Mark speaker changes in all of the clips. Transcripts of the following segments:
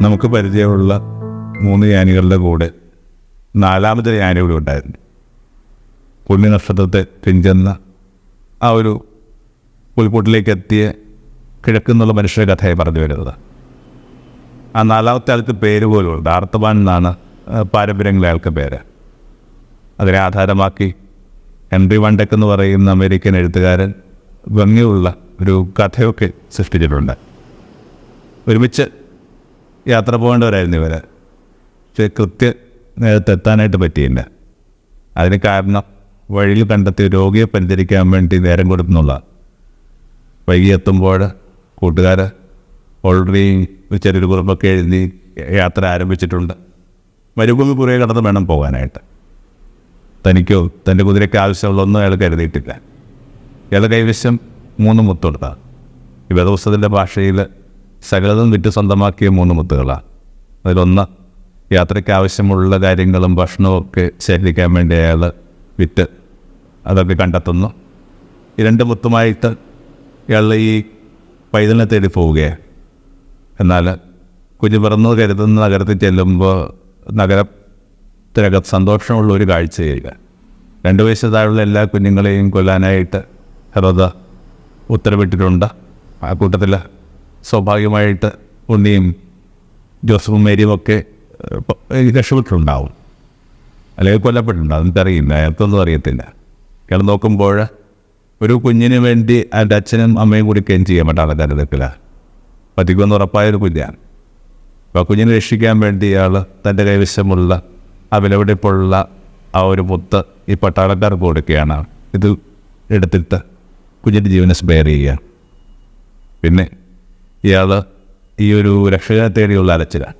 Speaker 1: നമുക്ക് പരിചയമുള്ള മൂന്ന് യാനികളുടെ കൂടെ നാലാമത്തെ യാനി കൂടി ഉണ്ടായിരുന്നു. പുണ്യ നക്ഷത്രത്തെ പിഞ്ചെന്ന ആ ഒരു പുൽക്കൂട്ടിലേക്ക് എത്തിയ കിഴക്കുന്നുള്ള മനുഷ്യരുടെ കഥയെ പറഞ്ഞു വരുന്നത്. ആ നാലാമത്തെ ആൾക്ക് പേര് പോലും ഉണ്ട് എന്നാണ് ആ, പാരമ്പര്യങ്ങളെ ആൾക്ക് പേര്. അതിനെ ആധാരമാക്കി ഹെൻറി വണ്ടക്ക് എന്ന് പറയുന്ന അമേരിക്കൻ എഴുത്തുകാരൻ ഭംഗിയുള്ള ഒരു കഥയൊക്കെ സൃഷ്ടിച്ചിട്ടുണ്ട്. ഒരുമിച്ച് യാത്ര പോകേണ്ടവരായിരുന്നു ഇവർ പക്ഷേ കൃത്യ നേരത്തെ എത്താനായിട്ട് പറ്റിയില്ല. അതിന് കാരണം വഴിയിൽ കണ്ടെത്തിയ രോഗിയെ പരിചരിക്കാൻ വേണ്ടി നേരം കൊടുക്കുന്നുള്ള വൈകി എത്തുമ്പോൾ കൂട്ടുകാർ ഓൾറെഡി ചെറിയൊരു കുറിപ്പൊക്കെ എഴുതി യാത്ര ആരംഭിച്ചിട്ടുണ്ട്. മരുഭൂമി പുറകെ കടന്ന് വേണം പോകാനായിട്ട്. തനിക്കോ തന്റെ കുതിരയ്ക്ക് ആവശ്യമുള്ളതൊന്നും അയാൾ കരുതിയിട്ടില്ല. ഇയാളുടെ കൈവശം മൂന്ന് മുത്തൊടുത്താണ് ഈ വേദപുസ്തകത്തിന്റെ ഭാഷയിൽ സകലതും വിറ്റ് സ്വന്തമാക്കിയ മൂന്ന് മുത്തുകളാണ് അതിലൊന്ന് യാത്രയ്ക്ക് ആവശ്യമുള്ള കാര്യങ്ങളും ഭക്ഷണവും ഒക്കെ ശേഖരിക്കാൻ വേണ്ടി അയാൾ വിറ്റ് അതൊക്കെ കണ്ടെത്തുന്നു. ഈ രണ്ട് മുത്തുമായിട്ട് ഇയാൾ ഈ പൈതലിനെ തേടി പോവുകയാണ് എന്നാൽ കുഞ്ഞു പിറന്നു കരുതുന്ന നഗരത്തിൽ ചെല്ലുമ്പോൾ നഗരത്തിനകത്ത് സന്തോഷമുള്ള ഒരു കാഴ്ചയില്ല രണ്ട് വയസ്സ് താഴെയുള്ള എല്ലാ കുഞ്ഞുങ്ങളെയും കൊല്ലാനായിട്ട് ഹെറോദ ഉത്തരവിട്ടിട്ടുണ്ട്. ആ കൂട്ടത്തിൽ സ്വാഭാവികമായിട്ട് ഉണ്ണിയും ജോസഫും മേരിയും ഒക്കെ രക്ഷപ്പെട്ടിട്ടുണ്ടാവും അല്ലെങ്കിൽ കൊല്ലപ്പെട്ടിട്ടുണ്ടാവും. എനിക്കറിയില്ല. അയാൾക്കൊന്നും അറിയത്തില്ല. ഇയാൾ നോക്കുമ്പോൾ ഒരു കുഞ്ഞിന് വേണ്ടി അതിന്റെ അച്ഛനും അമ്മയും കൂടി കെഞ്ച് ചെയ്യാൻ പറ്റാത്ത കരുതത്തില്ല പറ്റിക്കുമെന്ന് ഉറപ്പായ ഒരു കുഞ്ഞാണ്. അപ്പോൾ ആ കുഞ്ഞിനെ രക്ഷിക്കാൻ വേണ്ടി ഇയാൾ തന്റെ കൈവശമുള്ള ആ വിലപിടിപ്പുള്ള ആ ഒരു മുത്ത് ഈ പട്ടാളക്കാർക്ക് കൊടുക്കുകയാണ്. ഇത് എടുത്തിട്ട് കുഞ്ഞിന്റെ ജീവനെ സ്പെയർ ചെയ്യുക. പിന്നെ ഇയാൾ ഈ ഒരു രക്ഷകനെ തേടിയുള്ള അലച്ചിലാണ്.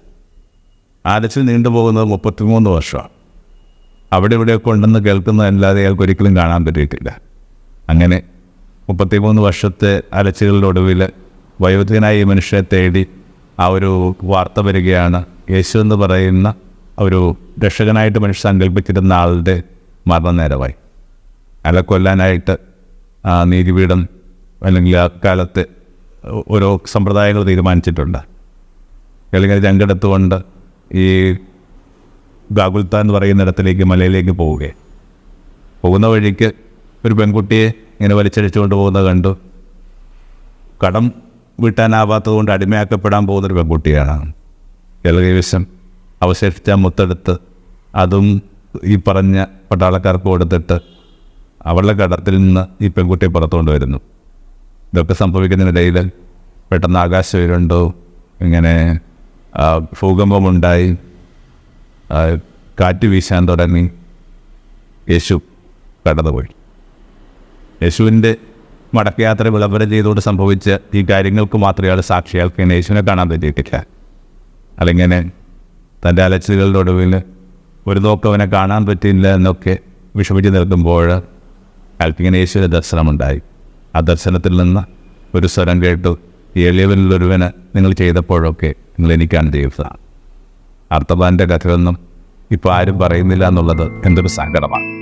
Speaker 1: ആ അലച്ചിൽ നീണ്ടുപോകുന്നത് മുപ്പത്തിമൂന്ന് വർഷമാണ്. അവിടെ ഇവിടെയൊക്കെ ഉണ്ടെന്ന് കേൾക്കുന്നതല്ലാതെ അയാൾക്ക് ഒരിക്കലും കാണാൻ പറ്റിയിട്ടില്ല. അങ്ങനെ മുപ്പത്തിമൂന്ന് വർഷത്തെ അലച്ചിലുകളുടെ ഒടുവിൽ വയോധികനായ ഈ മനുഷ്യനെ തേടി ആ ഒരു വാർത്ത വരികയാണ് യേശു എന്ന് പറയുന്ന ഒരു രക്ഷകനായിട്ട് മനുഷ്യൻ സങ്കല്പിച്ചിരുന്ന ആളുടെ മരണനേരമായി. അയാളെ കൊല്ലാനായിട്ട് നീതിപീഠം അല്ലെങ്കിൽ ആ കാലത്ത് ഓരോ സമ്പ്രദായങ്ങൾ തീരുമാനിച്ചിട്ടുണ്ട്. അല്ലെങ്കിൽ രംഗെടുത്തുകൊണ്ട് ഈ ഗാഗുൽത്ത എന്ന് പറയുന്ന ഇടത്തിലേക്ക് മലയിലേക്ക് പോവുകയെ പോകുന്ന വഴിക്ക് ഒരു പെൺകുട്ടിയെ ഇങ്ങനെ വലിച്ചടിച്ചുകൊണ്ട് പോകുന്നത് കണ്ടു. കടം വീട്ടാനാവാത്തത് കൊണ്ട് അടിമയാക്കപ്പെടാൻ പോകുന്നൊരു പെൺകുട്ടിയാണ്. ഇയാൾ കൈവശം അവശേഷിച്ച മുത്തെടുത്ത് അതും ഈ പറഞ്ഞ പട്ടാളക്കാർക്ക് കൊടുത്തിട്ട് അവളുടെ കടത്തിൽ നിന്ന് ഈ പെൺകുട്ടിയെ പുറത്തുകൊണ്ട് വരുന്നു. ഇതൊക്കെ സംഭവിക്കുന്നതിനിടയിൽ പെട്ടെന്ന് ആകാശം ഇരുണ്ടു. ഇങ്ങനെ ഭൂകമ്പമുണ്ടായി. കാറ്റ് വീശാൻ തുടങ്ങി. യേശു കടന്നുപോയി. യേശുവിന്റെ മടക്കയാത്ര വിളംബരം ചെയ്തുകൊണ്ട് സംഭവിച്ച ഈ കാര്യങ്ങൾക്ക് മാത്രമേ അയാൾ സാക്ഷിയാൾക്ക് യേശുവിനെ കാണാൻ പറ്റിയിട്ടില്ല. അല്ലെങ്കിൽ തന്റെ അലച്ചിലുകളുടെ ഒടുവിൽ ഒരു നോക്കം അവനെ കാണാൻ പറ്റിയില്ല എന്നൊക്കെ വിഷമിച്ച് നിൽക്കുമ്പോൾ അയാൾക്കിങ്ങനെ യേശുവിന്റെ ദർശനമുണ്ടായി. ആ ദർശനത്തിൽ നിന്ന് ഒരു സ്വരം കേട്ടു ഈ എളിയവനിലൊരുവന് നിങ്ങൾ ചെയ്തപ്പോഴൊക്കെ നിങ്ങൾ എനിക്കാണ് ചെയ്തതാണ് അർത്ഥവാന്റെ കഥയൊന്നും ഇപ്പോൾ ആരും പറയുന്നില്ല എന്നുള്ളത് എന്തൊരു സങ്കടമാണ്.